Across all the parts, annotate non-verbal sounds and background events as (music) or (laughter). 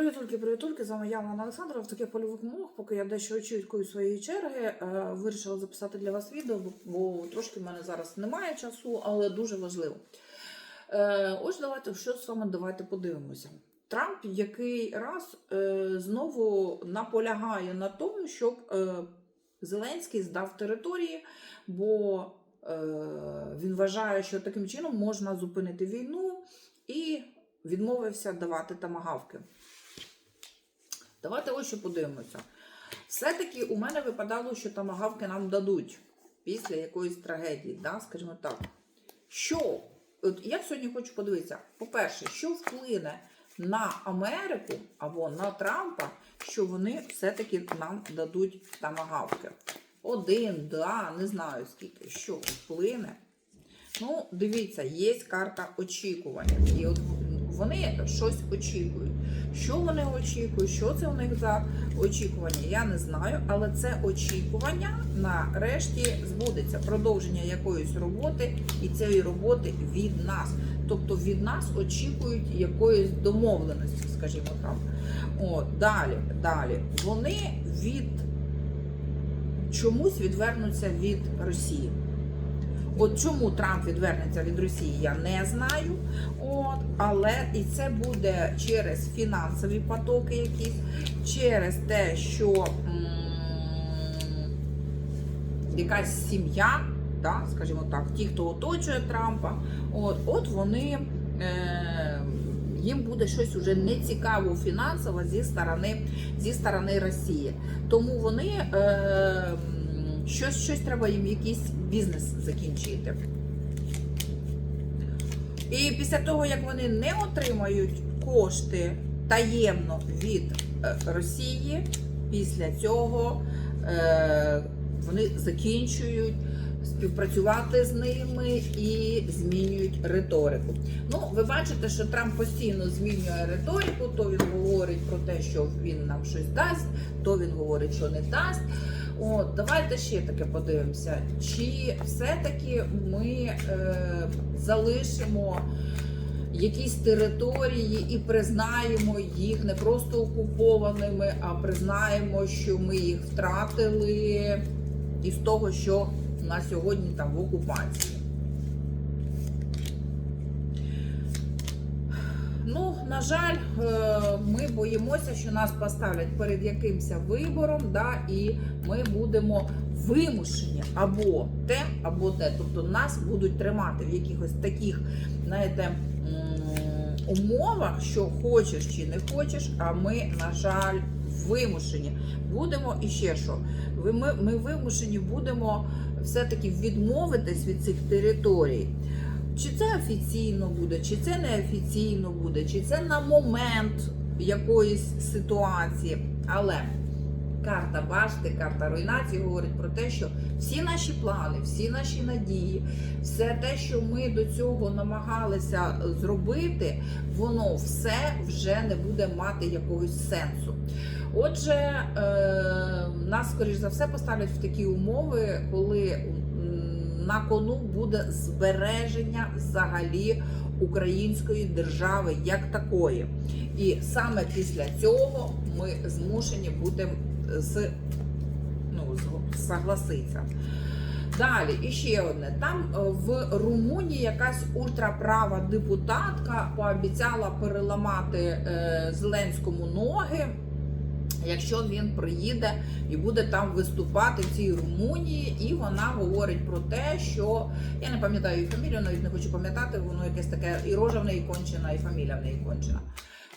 Привітульки, привітульки, з вами я, Анна Олександрова. В таких польових умовах, поки я дещо очікую своєї черги, е, вирішила записати для вас відео, бо- трошки в мене зараз немає часу, але дуже важливо. Е, Ось давайте що з вами давайте подивимося. Трамп який раз е, знову наполягає на тому, щоб Зеленський здав території, бо він вважає, що таким чином можна зупинити війну і відмовився давати тамагавки. Давайте ось що подивимося. Все-таки у мене випадало, що тамагавки нам дадуть після якоїсь трагедії, да? скажімо так. Що? От я сьогодні хочу подивитися, по-перше, що вплине на Америку або на Трампа, що вони все-таки нам дадуть тамагавки. Один, два, не знаю скільки, що вплине. Ну, дивіться, є карта очікування. І от вони щось очікують. Що вони очікують, що це у них за очікування, я не знаю, але це очікування нарешті збудеться. Продовження якоїсь роботи і цієї роботи від нас. Тобто від нас очікують якоїсь домовленості, скажімо так. О, далі, далі. Вони від чомусь відвернуться від Росії. От чому Трамп відвернеться від Росії, я не знаю. От, але і це буде через фінансові потоки якісь, через те, що м, якась сім'я, да, скажімо так, ті, хто оточує Трампа, от, от вони. Е, їм буде щось уже нецікаво фінансово зі сторони, зі сторони Росії. Тому вони е, щось, щось треба їм якийсь бізнес закінчити. І після того, як вони не отримають кошти таємно від е, Росії, після цього е, вони закінчують співпрацювати з ними і змінюють риторику. Ну, ви бачите, що Трамп постійно змінює риторику, то він говорить про те, що він нам щось дасть, то він говорить, що не дасть. От, давайте ще таке подивимося. Чи все-таки ми е, залишимо якісь території і признаємо їх не просто окупованими, а признаємо, що ми їх втратили із того, що на сьогодні там в окупації. Ну, на жаль, е, ми боїмося, що нас поставлять перед якимось вибором, да, і ми будемо вимушені або те, або те. Тобто нас будуть тримати в якихось таких, знаєте, умовах, що хочеш чи не хочеш, а ми, на жаль, вимушені. Будемо і ще що. Ми, ми вимушені будемо все-таки відмовитись від цих територій. Чи це офіційно буде, чи це неофіційно буде, чи це на момент якоїсь ситуації. Але карта башти, карта руйнації говорить про те, що всі наші плани, всі наші надії, все те, що ми до цього намагалися зробити, воно все вже не буде мати якогось сенсу. Отже, е, нас, скоріш за все, поставлять в такі умови, коли на кону буде збереження взагалі української держави як такої. І саме після цього ми змушені будемо з, ну, согласитися. Далі, і ще одне. Там е, в Румунії якась ультраправа депутатка пообіцяла переламати е, Зеленському ноги, якщо він приїде і буде там виступати в цій Румунії, і вона говорить про те, що я не пам'ятаю її фамілію, навіть не хочу пам'ятати, воно якесь таке і рожа в неї кончена, і фамілія в неї кончена.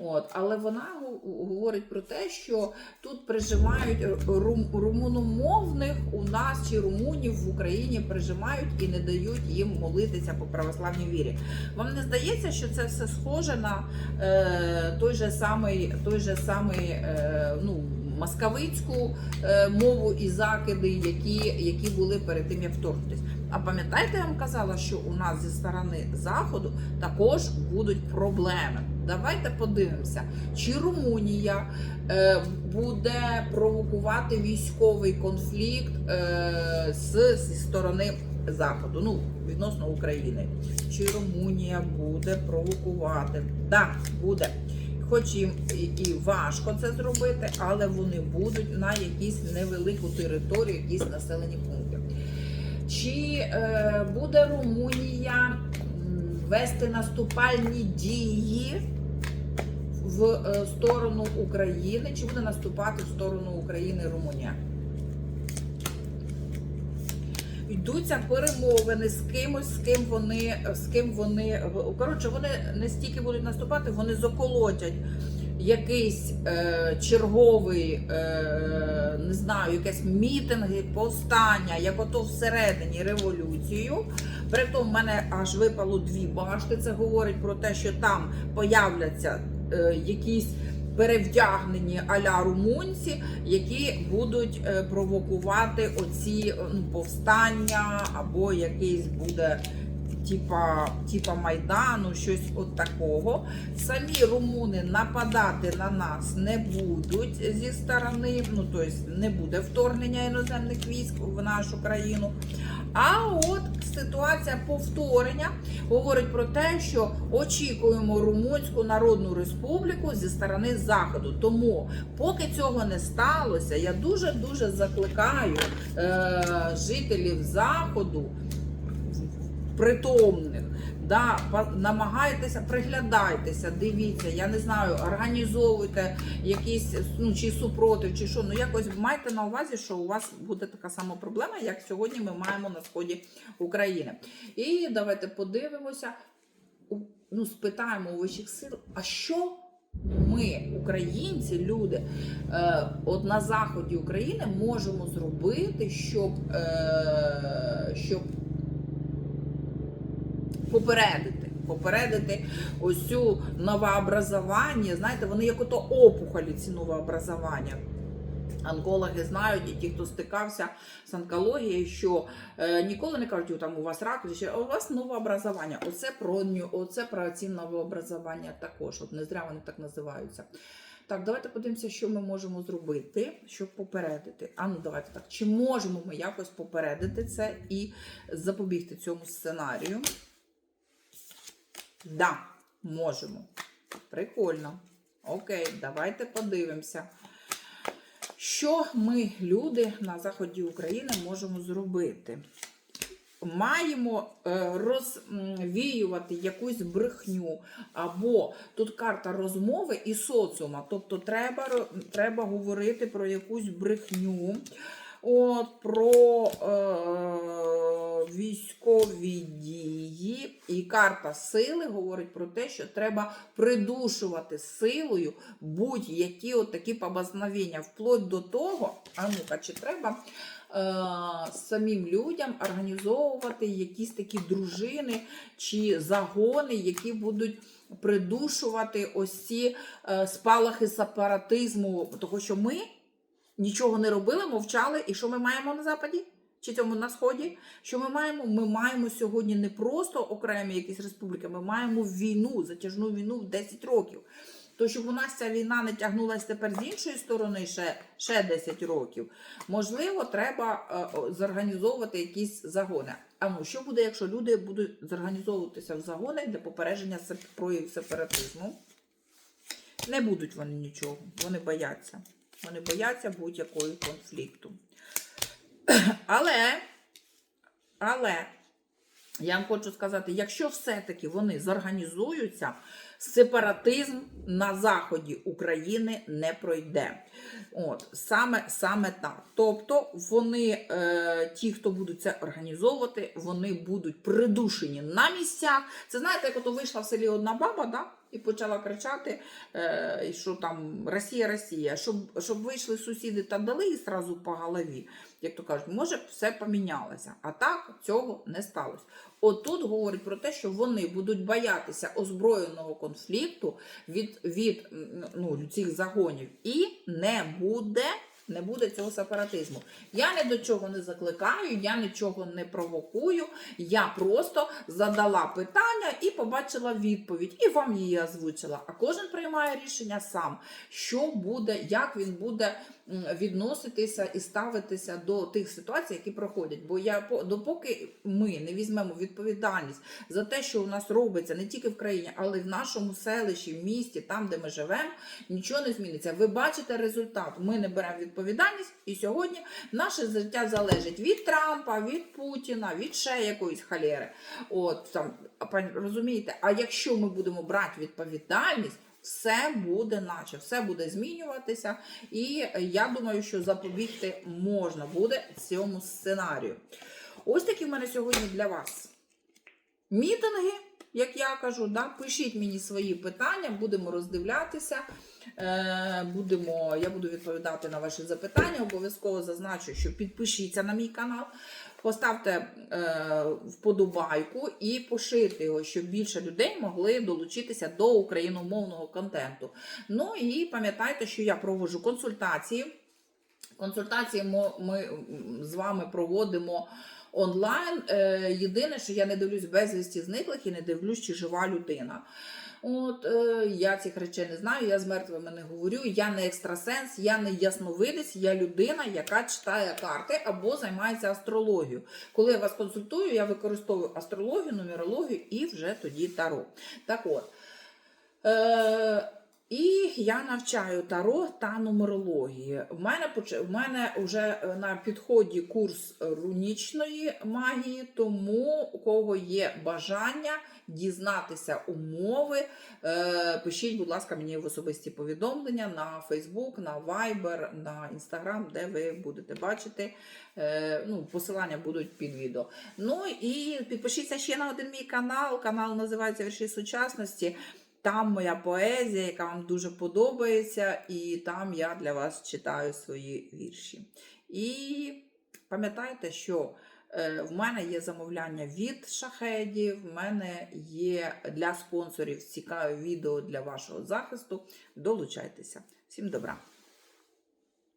От, але вона говорить про те, що тут прижимають рум, румуномовних у нас чи румунів в Україні прижимають і не дають їм молитися по православній вірі. Вам не здається, що це все схоже на е, той же самий, той же самий е, ну, москавицьку е, мову і закиди, які, які були перед тим, як вторгнутися. А пам'ятаєте, я вам казала, що у нас зі сторони заходу також будуть проблеми. Давайте подивимося, чи Румунія е, буде провокувати військовий конфлікт е, з, сторони Заходу, ну відносно України. Чи Румунія буде провокувати? Так, да, буде. хоч їм і важко це зробити, але вони будуть на якійсь невелику територію, якісь населені пункти. Чи е, буде Румунія вести наступальні дії в е, сторону України, чи буде наступати в сторону України Румунія? Йдуться перемовини з кимось, з ким вони, з ким вони. Коротше, вони не стільки будуть наступати, вони заколотять якийсь е, черговий, е, не знаю, якесь мітинги, повстання, як ото всередині революцію. При тому в мене аж випало дві башти. Це говорить про те, що там появляться якісь перевдягнені аля румунці, які будуть е, провокувати оці е, ну, повстання, або якийсь буде. Типа, типа Майдану, щось от такого. Самі румуни нападати на нас не будуть зі сторони, ну тобто не буде вторгнення іноземних військ в нашу країну. А от ситуація повторення говорить про те, що очікуємо Румунську Народну Республіку зі сторони Заходу. Тому, поки цього не сталося, я дуже дуже закликаю е- жителів Заходу притомних. Да, намагайтеся, приглядайтеся, дивіться, я не знаю, організовуйте якісь ну, чи супротив, чи що. Ну якось майте на увазі, що у вас буде така сама проблема, як сьогодні ми маємо на сході України. І давайте подивимося, ну, спитаємо у вищих сил, а що ми, українці, люди, е, от на заході України можемо зробити, щоб, е, щоб попередити. Попередити ось цю новообразування. Знаєте, вони як ото опухолі, ці новообразування. Онкологи знають, і ті, хто стикався з онкологією, що е, ніколи не кажуть, «О, там у вас рак, а у вас новообразування. Оце про, оце про ці новообразування також. От не зря вони так називаються. Так, давайте подивимося, що ми можемо зробити, щоб попередити. А ну давайте так. Чи можемо ми якось попередити це і запобігти цьому сценарію? Да, можемо. Прикольно. Окей, давайте подивимося. Що ми, люди на заході України, можемо зробити? Маємо е, розвіювати якусь брехню, або тут карта розмови і соціума. Тобто треба, треба говорити про якусь брехню, от, про е, військові дії. І карта сили говорить про те, що треба придушувати силою будь-які такі побазновення, вплоть до того, а ну-ка, чи треба е, самим людям організовувати якісь такі дружини чи загони, які будуть придушувати ось ці е, спалахи сепаратизму, того що ми нічого не робили, мовчали, і що ми маємо на западі? Чи цьому на сході? Що ми маємо? Ми маємо сьогодні не просто окремі якісь республіки, ми маємо війну, затяжну війну в 10 років. То щоб у нас ця війна не тягнулася тепер з іншої сторони ще, ще 10 років, можливо, треба е, зорганізовувати якісь загони. А ну що буде, якщо люди будуть зорганізовуватися в загони для попередження проявів сепаратизму? Не будуть вони нічого, вони бояться. Вони бояться будь-якого конфлікту. (coughs) Але, але я вам хочу сказати, якщо все-таки вони зорганізуються, сепаратизм на заході України не пройде. От, саме, саме так. Тобто вони, е, ті, хто будуть це організовувати, вони будуть придушені на місцях. Це знаєте, як ото вийшла в селі одна баба, да? і почала кричати, е, що там Росія, Росія, щоб, щоб вийшли сусіди та дали їй зразу по голові. Як то кажуть, може все помінялося. А так цього не сталося. Отут говорить про те, що вони будуть боятися озброєного конфлікту від, від ну, цих загонів, і не буде не буде цього сепаратизму. Я ні до чого не закликаю, я нічого не провокую. Я просто задала питання і побачила відповідь, і вам її озвучила. А кожен приймає рішення сам, що буде, як він буде відноситися і ставитися до тих ситуацій, які проходять. Бо я по- допоки ми не візьмемо відповідальність за те, що у нас робиться не тільки в країні, але й в нашому селищі, в місті, там, де ми живемо, нічого не зміниться. Ви бачите результат. Ми не беремо відповідальність, і сьогодні наше життя залежить від Трампа, від Путіна, від ще якоїсь халери. От там розумієте, а якщо ми будемо брати відповідальність. Все буде наче, все буде змінюватися, і е, я думаю, що запобігти можна буде цьому сценарію. Ось такі в мене сьогодні для вас мітинги, як я кажу, да? пишіть мені свої питання, будемо роздивлятися. Е, будемо, я буду відповідати на ваші запитання. Обов'язково зазначу, що підпишіться на мій канал, поставте е, вподобайку і поширте його, щоб більше людей могли долучитися до україномовного контенту. Ну і пам'ятайте, що я проводжу консультації. Консультації ми з вами проводимо онлайн. Е, Єдине, що я не дивлюсь безвісті зниклих і не дивлюсь, чи жива людина. От е, я цих речей не знаю, я з мертвими не говорю. Я не екстрасенс, я не ясновидець, я людина, яка читає карти або займається астрологією. Коли я вас консультую, я використовую астрологію, нумерологію і вже тоді таро. Так от. Е, і я навчаю таро та нумерології. В мене в мене вже е, на підході курс рунічної магії, тому у кого є бажання дізнатися умови, е, пишіть, будь ласка, мені в особисті повідомлення на Facebook, на Viber, на Instagram, де ви будете бачити. Е, ну, посилання будуть під відео. Ну і підпишіться ще на один мій канал. Канал називається Вірші сучасності. Там моя поезія, яка вам дуже подобається, і там я для вас читаю свої вірші. І пам'ятайте, що е, в мене є замовляння від шахедів, в мене є для спонсорів цікаве відео для вашого захисту. Долучайтеся. Всім добра!